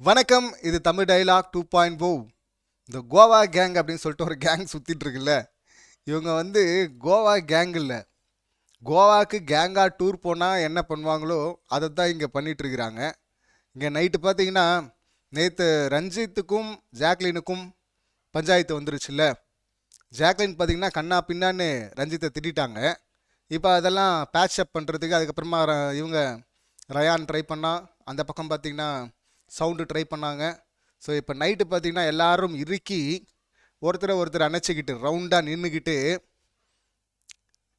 வணக்கம் இது Tamil dialogue two point o. இந்த கோவா கேங் அப்படின்னு சொல்லிட்டு ஒரு கேங் சுற்றிட்டு இருக்குல்ல. இவங்க வந்து கோவா கேங் இல்லை. கோவாக்கு கேங்காக டூர் போனால் என்ன பண்ணுவாங்களோ அதை தான் இங்கே பண்ணிகிட்ருக்கிறாங்க இங்கே நைட்டு பார்த்தீங்கன்னா நேற்று ரஞ்சித்துக்கும் ஜாக்லினுக்கும் பஞ்சாயத்து வந்துருச்சுல்ல. ஜாக்லின் பார்த்தீங்கன்னா கண்ணா பின்னான்னு ரஞ்சித்தை திட்டாங்க இப்போ அதெல்லாம் பேட்ச் அப் பண்ணுறதுக்கு அதுக்கப்புறமா இவங்க ரயான் ட்ரை பண்ணால் அந்த பக்கம் பார்த்திங்கன்னா சவுண்டு ட்ரை பண்ணாங்க. ஸோ இப்போ நைட்டு பார்த்தீங்கன்னா எல்லாரும் இறுக்கி ஒருத்தரை ஒருத்தர் அணைச்சிக்கிட்டு ரவுண்டாக நின்றுக்கிட்டு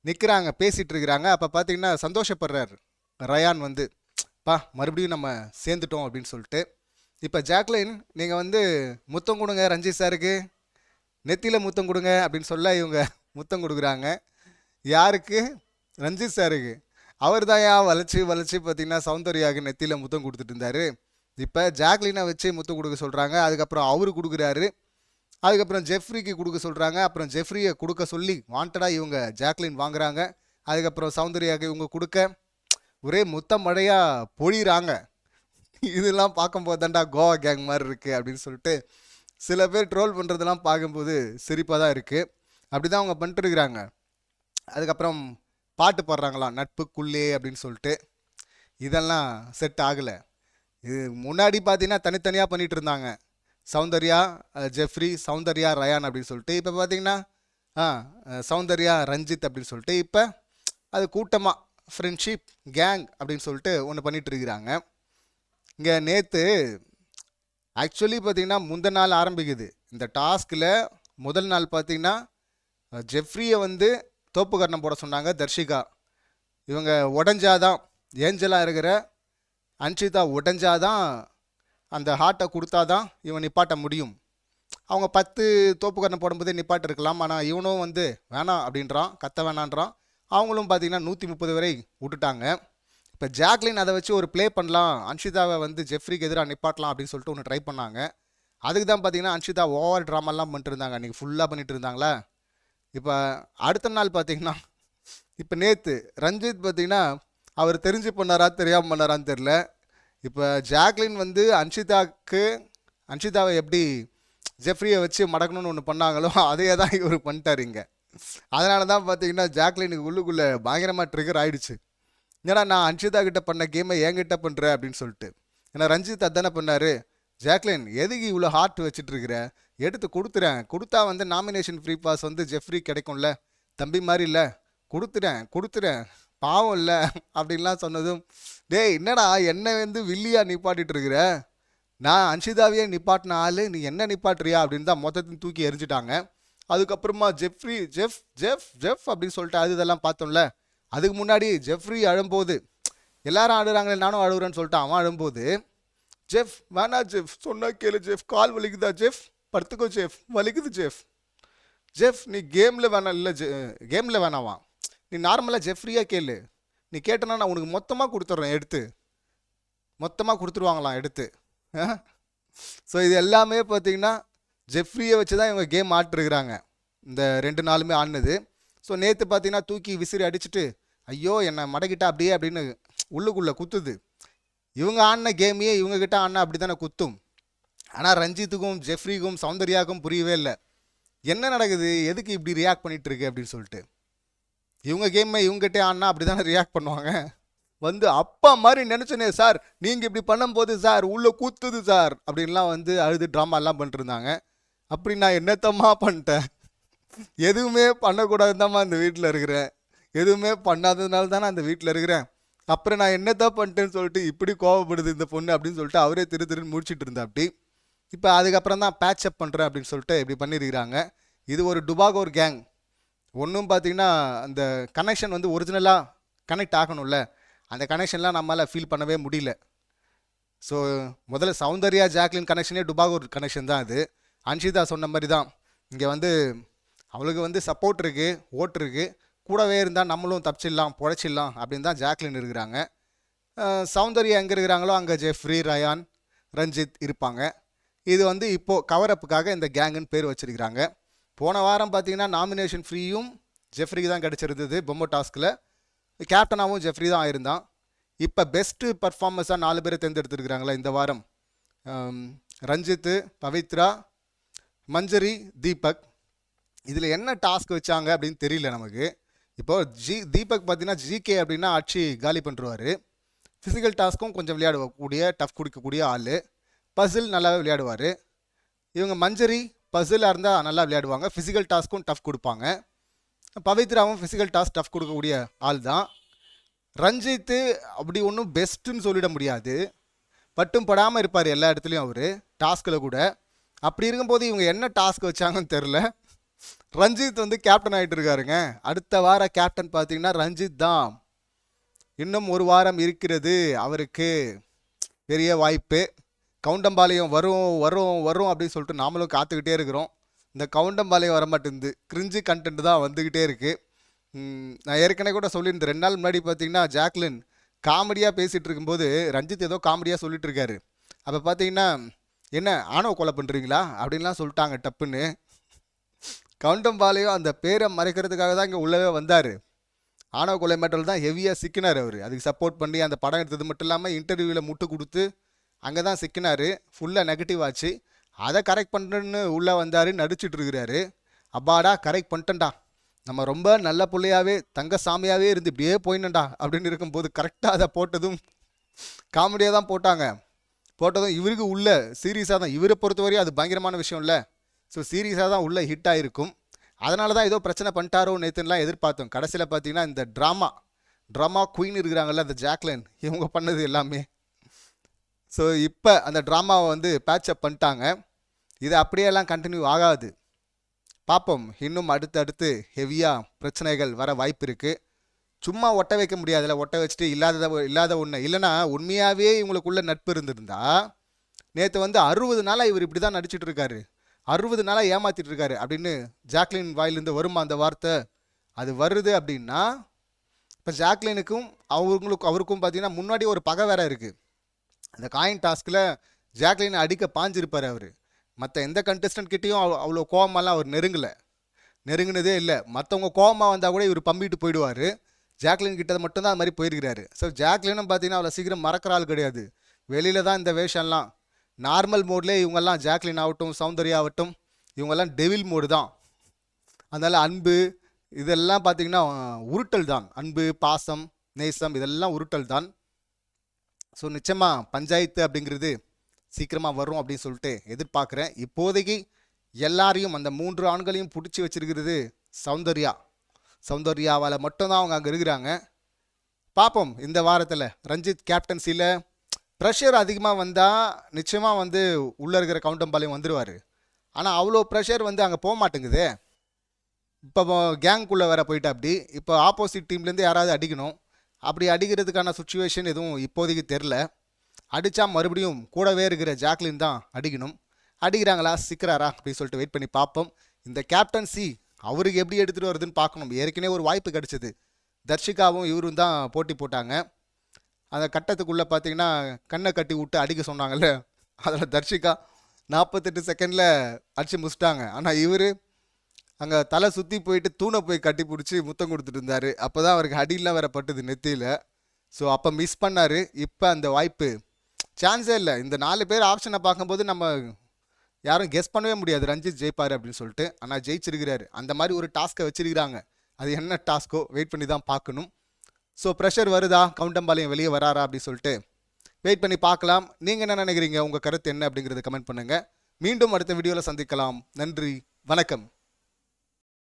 நிற்கிறாங்க பேசிகிட்டு இருக்கிறாங்க. அப்போ பார்த்தீங்கன்னா சந்தோஷப்படுறாரு. ரயான் வந்து பா மறுபடியும் நம்ம சேர்ந்துட்டோம் அப்படின்னு சொல்லிட்டு. இப்போ ஜாக்லின் நீங்கள் வந்து முத்தம் கொடுங்க ரஞ்சித் சாருக்கு. நெத்தியில் முத்தம் கொடுங்க அப்படின்னு சொல்ல இவங்க முத்தம் கொடுக்குறாங்க. யாருக்கு? ரஞ்சித் சாருக்கு. அவர் தாயா வளைச்சி வளைச்சி பார்த்தீங்கன்னா சௌந்தர்யாவுக்கு நெத்தியில் முத்தம் கொடுத்துட்டு இருந்தாரு. இப்போ ஜாக்லினை வச்சு முத்தம் கொடுக்க சொல்கிறாங்க அதுக்கப்புறம் அவரு கொடுக்குறாரு. அதுக்கப்புறம் ஜெஃப்ரிக்கு கொடுக்க சொல்கிறாங்க அப்புறம் ஜெஃப்ரியை கொடுக்க சொல்லி வாண்டடாக இவங்க ஜாக்லின் வாங்குறாங்க. அதுக்கப்புறம் சௌந்தர்யாவுக்கு இவங்க கொடுக்க ஒரே முத்த மழையாக பொழிகிறாங்க இதெல்லாம் பார்க்கும்போது தான்டா கோவா கேங் மாதிரி இருக்குது அப்படின்னு சொல்லிட்டு சில பேர் ட்ரோல் பண்ணுறதெல்லாம் பார்க்கும்போது சிரிப்பாக தான் இருக்குது அப்படி தான் அவங்க பண்ணிட்டுருக்குறாங்க அதுக்கப்புறம் பாட்டு பாடுறாங்களாம் நட்புக்குள்ளே அப்படின்னு சொல்லிட்டு. இதெல்லாம் செட் ஆகலை. இது முன்னாடி பார்த்தீங்கன்னா தனித்தனியாக பண்ணிகிட்டு இருந்தாங்க சௌந்தர்யா ஜெஃப்ரி சௌந்தர்யா ரயான் அப்படின்னு சொல்லிட்டு இப்போ பார்த்தீங்கன்னா ஆ சௌந்தர்யா ரஞ்சித் அப்படின்னு சொல்லிட்டு இப்போ அது கூட்டமாக ஃப்ரெண்ட்ஷிப் கேங் அப்படின்னு சொல்லிட்டு ஒன்று பண்ணிகிட்டு இருக்கிறாங்க இங்கே நேற்று ஆக்சுவலி பார்த்தீங்கன்னா முந்த நாள் ஆரம்பிக்குது. இந்த டாஸ்கில் முதல் நாள் பார்த்தீங்கன்னா ஜெஃப்ரியை வந்து தோப்பு கரணம் போட சொன்னாங்க தர்ஷிகா. இவங்க உடஞ்சாதான் ஏஞ்சலாக இருக்கிற அன்ஷிதா உடஞ்சாதான் அந்த ஹார்ட்டை கொடுத்தாதான் இவன் நிப்பாட்ட முடியும். அவங்க பத்து தோப்பு போடும்போதே நிப்பாட்டு இருக்கலாம் ஆனால் இவனும் வந்து வேணாம் அப்படின்றான் கத்த வேணான்றான். அவங்களும் பார்த்தீங்கன்னா நூற்றி முப்பது வரை விட்டுட்டாங்க. இப்போ ஜாக்லின் அதை வச்சு ஒரு ப்ளே பண்ணலாம். அன்ஷிதாவை வந்து ஜெஃப்ரிக்கு எதிராக நிப்பாட்டலாம் அப்படின்னு சொல்லிட்டு ஒன்று ட்ரை பண்ணாங்க. அதுக்கு தான் பார்த்தீங்கன்னா அன்ஷிதா ஓவர் ட்ராமாலாம் பண்ணிட்டு இருந்தாங்க. அன்றைக்கி ஃபுல்லாக பண்ணிட்டு இருந்தாங்களா? இப்போ அடுத்த நாள் பார்த்தீங்கன்னா இப்போ நேற்று ரஞ்சித் பார்த்தீங்கன்னா அவர் தெரிஞ்சு பண்ணாரா தெரியாமல் பண்ணாரான்னு தெரில இப்போ ஜாக்லின் வந்து அன்ஷிதாக்கு அன்ஷிதாவை எப்படி ஜெஃப்ரியை வச்சு மடக்கணும்னு ஒன்று பண்ணாங்களோ அதையே தான் இவர் பண்ணிட்டார் இங்கே. அதனால தான் பார்த்தீங்கன்னா ஜாக்லினுக்கு உள்ளுக்குள்ளே பயங்கரமாக ட்ரிகர் ஆயிடுச்சு. ஏன்னா நான் அன்ஷிதா கிட்ட பண்ண கேமை என்கிட்ட பண்ணுற அப்படின்னு சொல்லிட்டு. ஏன்னா ரஞ்சித் அதானே பண்ணார். ஜாக்லின் எதுக்கு இவ்வளோ ஹார்ட் வச்சுட்டுருக்குற எடுத்து கொடுத்துறேன். கொடுத்தா வந்து நாமினேஷன் ஃப்ரீ பாஸ் வந்து ஜெஃப்ரி கிடைக்கும்ல. தம்பி மாதிரி இல்லை. கொடுத்துறேன் கொடுத்துறேன். பாவம் இல்லை அப்படின்லாம் சொன்னதும் டேய் என்னடா என்னை வந்து வில்லியா நிப்பாட்டிட்டு இருக்கிற நான் அன்ஷிதாவையே நிப்பாட்டின ஆள் நீ என்ன நிப்பாட்டுறியா? அப்படின்னு தான் மொத்தத்தையும் தூக்கி எரிஞ்சிட்டாங்க. அதுக்கப்புறமா ஜெஃப்ரி ஜெஃப் ஜெஃப் ஜெஃப் அப்படின்னு சொல்லிட்டு அது இதெல்லாம் பார்த்தோம்ல அதுக்கு முன்னாடி ஜெஃப்ரி அழும்போது எல்லாரும் ஆடுறாங்களே நானும் அழுகுறேன்னு சொல்லிட்டு அவன் அழும்போது ஜெஃப் வேணா ஜெஃப் சொன்னா கேளு ஜெஃப் கால் வலிக்குதா ஜெஃப்? படுத்துக்கோ ஜெஃப் வலிக்குது ஜெஃப். ஜெஃப் நீ கேமில் வேணாம் இல்லை ஜெ கேமில் வேணாவான் நீ நார்மலாக ஜெஃப்ரியாக கேளு. நீ கேட்டனா நான் உனக்கு மொத்தமாக கொடுத்துட்றேன் எடுத்து. மொத்தமாக கொடுத்துருவாங்களாம் எடுத்து. ஸோ இது எல்லாமே பார்த்தீங்கன்னா ஜெஃப்ரியை வச்சு தான் இவங்க கேம் ஆட்டிருக்கிறாங்க இந்த ரெண்டு நாளுமே ஆடினது. ஸோ நேற்று பார்த்தீங்கன்னா தூக்கி விசிறி அடிச்சுட்டு ஐயோ என்னை மடக்கிட்டா அப்படியே அப்படின்னு உள்ளுக்குள்ளே குத்துது. இவங்க ஆடின கேமையே இவங்கக்கிட்ட ஆடினா அப்படி தானே குத்தும். ஆனால் ரஞ்சித்துக்கும் ஜெஃப்ரிக்கும் சௌந்தர்யாவுக்கும் புரியவே இல்லை. என்ன நடக்குது? எதுக்கு இப்படி ரியாக்ட் பண்ணிகிட்ருக்கு அப்படின்னு சொல்லிட்டு. இவங்க கேமை இவங்ககிட்டே ஆடினா அப்படி தானே ரியாக்ட் பண்ணுவாங்க? வந்து அப்பா மாதிரி நினச்சனே சார் நீங்கள் இப்படி பண்ணும்போது சார் உள்ளே கூத்துது சார் அப்படின்லாம் வந்து அழுது ட்ராமாலாம் பண்ணிட்டுருந்தாங்க. அப்படி நான் என்னத்தம்மா பண்ணிட்டேன்? எதுவுமே பண்ணக்கூடாதுதாம்மா அந்த வீட்டில் இருக்கிறேன். எதுவுமே பண்ணாததுனால தானே அந்த வீட்டில் இருக்கிறேன். அப்புறம் நான் என்னத்தான் பண்ணிட்டேன்னு சொல்லிட்டு இப்படி கோவப்படுது இந்த பொண்ணு அப்படின்னு சொல்லிட்டு அவரே திரு திருன்னு முடிச்சுட்டு இருந்தா அப்படி. இப்போ அதுக்கப்புறம் தான் பேட்ச் அப் பண்ணுறேன் அப்படின்னு சொல்லிட்டு இப்படி பண்ணியிருக்கிறாங்க இது ஒரு டுபாகோர் கேங் ஒன்றும் பார்த்தீங்கன்னா அந்த கனெக்ஷன் வந்து ஒரிஜினலாக கனெக்ட் ஆகணும்ல. அந்த கனெக்ஷன்லாம் நம்மளால் ஃபீல் பண்ணவே முடியல. ஸோ முதல்ல சௌந்தர்யா ஜாக்லின் கனெக்ஷனே டுபாகூர் கனெக்ஷன் தான் அது. அன்ஷிதா சொன்ன மாதிரி தான். இங்கே வந்து அவளுக்கு வந்து சப்போர்ட் இருக்குது ஓட்டு இருக்குது கூடவே இருந்தால் நம்மளும் தப்பிச்சிடலாம் புழைச்சிடலாம் அப்படின்னு தான் ஜாக்லின் இருக்கிறாங்க. சௌந்தர்யா எங்கே இருக்கிறாங்களோ அங்கே ஜெஃப்ரி ரயான் ரஞ்சித் இருப்பாங்க. இது வந்து இப்போது கவரப்புக்காக இந்த கேங்குன்னு பேர் வச்சிருக்கிறாங்க. போன வாரம் பார்த்தீங்கன்னா நாமினேஷன் ஃப்ரீயும் ஜெஃப்ரிக்கு தான் கிடச்சிருந்தது பொம்மை டாஸ்கில் கேப்டனாகவும் ஜெஃப்ரி தான் ஆயிருந்தான். இப்போ பெஸ்ட்டு பர்ஃபார்மன்ஸாக நாலு பேரை தேர்ந்தெடுத்துருக்குறாங்களா இந்த வாரம்? ரஞ்சித்து பவித்ரா மஞ்சரி தீபக். இதில் என்ன டாஸ்க் வச்சாங்க அப்படின்னு தெரியல நமக்கு. இப்போ ஜி தீபக் பார்த்தீங்கன்னா ஜிகே அப்படின்னா ஆட்சி காலி பண்ணுருவார் ஃபிசிக்கல் டாஸ்க்கும் கொஞ்சம் விளையாடக்கூடிய டஃப் கொடுக்கக்கூடிய ஆள். பசில் நல்லாவே விளையாடுவார். இவங்க மஞ்சரி பசிலாக இருந்தால் நல்லா விளையாடுவாங்க. ஃபிசிக்கல் டாஸ்க்கும் டஃப் கொடுப்பாங்க. பவித்ராவும் ஃபிசிக்கல் டாஸ்க் டஃப் கொடுக்கக்கூடிய ஆள் தான். ரஞ்சித்து அப்படி ஒன்றும் பெஸ்ட்டுன்னு சொல்லிட முடியாது. பட்டும் படாமல் இருப்பார் எல்லா இடத்துலையும் அவர் டாஸ்கில் கூட. அப்படி இருக்கும்போது இவங்க என்ன டாஸ்க் வச்சாங்கன்னு தெரில ரஞ்சித் வந்து கேப்டன் ஆகிட்டு இருக்காருங்க. அடுத்த வார கேப்டன் பார்த்தீங்கன்னா ரஞ்சித் தான். இன்னும் ஒரு வாரம் இருக்கிறது அவருக்கு. பெரிய வாய்ப்பு. கவுண்டம்பாளையம் வரும் வரும் வரும் அப்படின்னு சொல்லிட்டு நாமளும் காத்துக்கிட்டே இருக்கிறோம். இந்த கவுண்டம்பாளையம் வர மாட்டேங்குது. கிரிஞ்சு கண்டென்ட் தான் வந்துக்கிட்டே இருக்குது நான் ஏற்கனவே கூட சொல்லியிருந்தேன். ரெண்டு நாள் முன்னாடி பார்த்தீங்கன்னா ஜாக்லின் காமெடியாக பேசிகிட்டு இருக்கும்போது ரஞ்சித் ஏதோ காமெடியாக சொல்லிட்டு இருக்காரு. அப்போ பார்த்தீங்கன்னா என்ன ஆணவ கொலை பண்ணுறீங்களா அப்படின்லாம் சொல்லிட்டாங்க டப்புன்னு. கவுண்டம்பாளையம் அந்த பேரை மறைக்கிறதுக்காக தான் இங்கே உள்ளவே வந்தார். ஆணவ கொலை மேட்டல் தான் ஹெவியாக சிக்கினார் அவர். அதுக்கு சப்போர்ட் பண்ணி அந்த படம் எடுத்தது மட்டும் இல்லாமல் இன்டர்வியூவில் முட்டு கொடுத்து அங்கே தான் சிக்கினார். ஃபுல்லாக நெகட்டிவ் ஆச்சு. அதை கரெக்ட் பண்ணுறேன்னு உள்ளே வந்தார் நடிச்சிட்டு இருக்கிறாரு அப்பாடா கரெக்ட் பண்ணிட்டேன்டா. நம்ம ரொம்ப நல்ல பிள்ளையாவே தங்க சாமியாகவே இருந்து இப்படியே போயினண்டா அப்படின்னு இருக்கும்போது கரெக்டாக அதை போட்டதும் காமெடியாக தான் போட்டாங்க. போட்டதும் இவருக்கு உள்ள சீரியஸாக தான். இவரை பொறுத்தவரையும் அது பயங்கரமான விஷயம் இல்லை. ஸோ சீரியஸாக தான் உள்ள ஹிட் ஆகிருக்கும் அதனால தான் ஏதோ பிரச்சனை பண்ணிட்டாரோ நேற்றுலாம் எதிர்பார்த்தோம். கடைசியில் பார்த்தீங்கன்னா இந்த ட்ராமா ட்ராமா குயின் இருக்கிறாங்கல்ல அந்த ஜாக்லின் இவங்க பண்ணது எல்லாமே. ஸோ இப்போ அந்த ட்ராமாவை வந்து பேட்சப் பண்ணிட்டாங்க. இது அப்படியெல்லாம் கண்டினியூ ஆகாது. பார்ப்போம் இன்னும் அடுத்தடுத்து ஹெவியாக பிரச்சனைகள் வர வாய்ப்பு இருக்குது சும்மா ஒட்ட வைக்க முடியாதுல்ல. ஒட்ட வச்சுட்டு இல்லாத இல்லாத ஒன்று இல்லைன்னா உண்மையாகவே இவங்களுக்குள்ள நட்பு இருந்திருந்தா நேற்று வந்து அறுபது நாளாக இவர் இப்படி தான் நடிச்சிட்டு இருக்காரு அறுபது நாளாக ஏமாத்திட்டு இருக்காரு அப்படின்னு ஜாக்லின் வாயிலிருந்து வருமா அந்த வார்த்தை? அது வருது அப்படின்னா இப்போ ஜாக்லினுக்கும் அவங்களுக்கும் அவருக்கும் பார்த்தீங்கன்னா முன்னாடி ஒரு பகை வேற இருக்குது அந்த காயின் டாஸ்கில் ஜாக்லின் அடிக்க பாஞ்சிருப்பார் அவர். மற்ற எந்த கண்டஸ்டன்ட் கிட்டேயும் அவ்வளோ அவ்வளோ கோவமெல்லாம் அவர் நெருங்கலை. நெருங்கினதே இல்லை. மற்றவங்க கோவமாக வந்தால் கூட இவர் பம்பிட்டு போயிடுவார். ஜாக்லின் கிட்ட மட்டும்தான் அது மாதிரி போயிருக்கிறாரு. ஸோ ஜாக்லினும் பார்த்தீங்கன்னா அவ்வளோ சீக்கிரம் மறக்கிற ஆள் கிடையாது. வெளியில தான் இந்த வேஷம்லாம். நார்மல் மோட்லேயே இவங்கெல்லாம் ஜாக்லின் ஆகட்டும் சௌந்தர்யா ஆகட்டும் இவங்கெல்லாம் டெவில் மோடு தான். அதனால் அன்பு இதெல்லாம் பார்த்தீங்கன்னா உருட்டல் தான். அன்பு பாசம் நேசம் இதெல்லாம் உருட்டல் தான். ஸோ நிச்சயமாக பஞ்சாயத்து அப்படிங்கிறது சீக்கிரமாக வரும் அப்படின்னு சொல்லிட்டு எதிர்பார்க்குறேன். இப்போதைக்கு எல்லாரையும் அந்த மூன்று ஆண்களையும் பிடிச்சி வச்சிருக்கிறது சௌந்தர்யா. சௌந்தர்யாவால் மட்டும்தான் அவங்க அங்கே இருக்கிறாங்க. பார்ப்போம் இந்த வாரத்தில். ரஞ்சித் கேப்டன்சியில் ப்ரெஷர் அதிகமாக வந்தால் நிச்சயமாக வந்து உள்ளே இருக்கிற கவுண்டம்பாளையம் வந்துடுவார் ஆனால் அவ்வளோ ப்ரெஷர் வந்து அங்கே போக மாட்டேங்குதே. இப்போ கேங்குள்ளே வேற போயிட்டா அப்படி. இப்போ ஆப்போசிட் டீம்லேருந்து யாராவது அடிக்கணும். அப்படி அடிக்கிறதுக்கான சுச்சுவேஷன் எதுவும் இப்போதைக்கு தெரில அடித்தா மறுபடியும் கூடவே இருக்கிற ஜாக்லின் தான் அடிக்கணும். அடிக்கிறாங்களா? சிக்கிறாரா? அப்படின்னு சொல்லிட்டு வெயிட் பண்ணி பார்ப்போம். இந்த கேப்டன்சி அவருக்கு எப்படி எடுத்துகிட்டு வருதுன்னு பார்க்கணும். ஏற்கனவே ஒரு வாய்ப்பு கிடைச்சது. தர்ஷிகாவும் இவரும் தான் போட்டி போட்டாங்க. அந்த கட்டத்துக்குள்ளே பார்த்தீங்கன்னா கண்ணை கட்டி விட்டு அடிக்க சொன்னாங்கல்ல. அதில் தர்ஷிகா நாற்பத்தெட்டு செகண்டில் அடித்து முடிச்சிட்டாங்க. ஆனால் இவர் அங்கே தலை சுற்றி போயிட்டு தூணை போய் கட்டி பிடிச்சி முத்தம் கொடுத்துட்டு இருந்தார். அப்போ தான் அவருக்கு அடியெலாம் வேற பட்டுது நெத்தியில். ஸோ அப்போ மிஸ் பண்ணார். இப்போ அந்த வாய்ப்பு சான்ஸே இல்லை. இந்த நாலு பேர் ஆப்ஷனை பார்க்கும்போது நம்ம யாரும் கெஸ் பண்ணவே முடியாது. ரஞ்சித் ஜெயிப்பார் அப்படின்னு சொல்லிட்டு. ஆனால் ஜெயிச்சிருக்கிறாரு. அந்த மாதிரி ஒரு டாஸ்க்கை வச்சிருக்கிறாங்க. அது என்ன டாஸ்க்கோ வெயிட் பண்ணி தான் பார்க்கணும். ஸோ ப்ரெஷர் வருதா? கவுண்டம்பாளையம் வெளியே வராரா? அப்படின்னு சொல்லிட்டு வெயிட் பண்ணி பார்க்கலாம். நீங்கள் என்ன நினைக்கிறீங்க? உங்கள் கருத்து என்ன? அப்படிங்கிறத கமெண்ட் பண்ணுங்கள் மீண்டும் அடுத்த வீடியோவில் சந்திக்கலாம். நன்றி. வணக்கம்.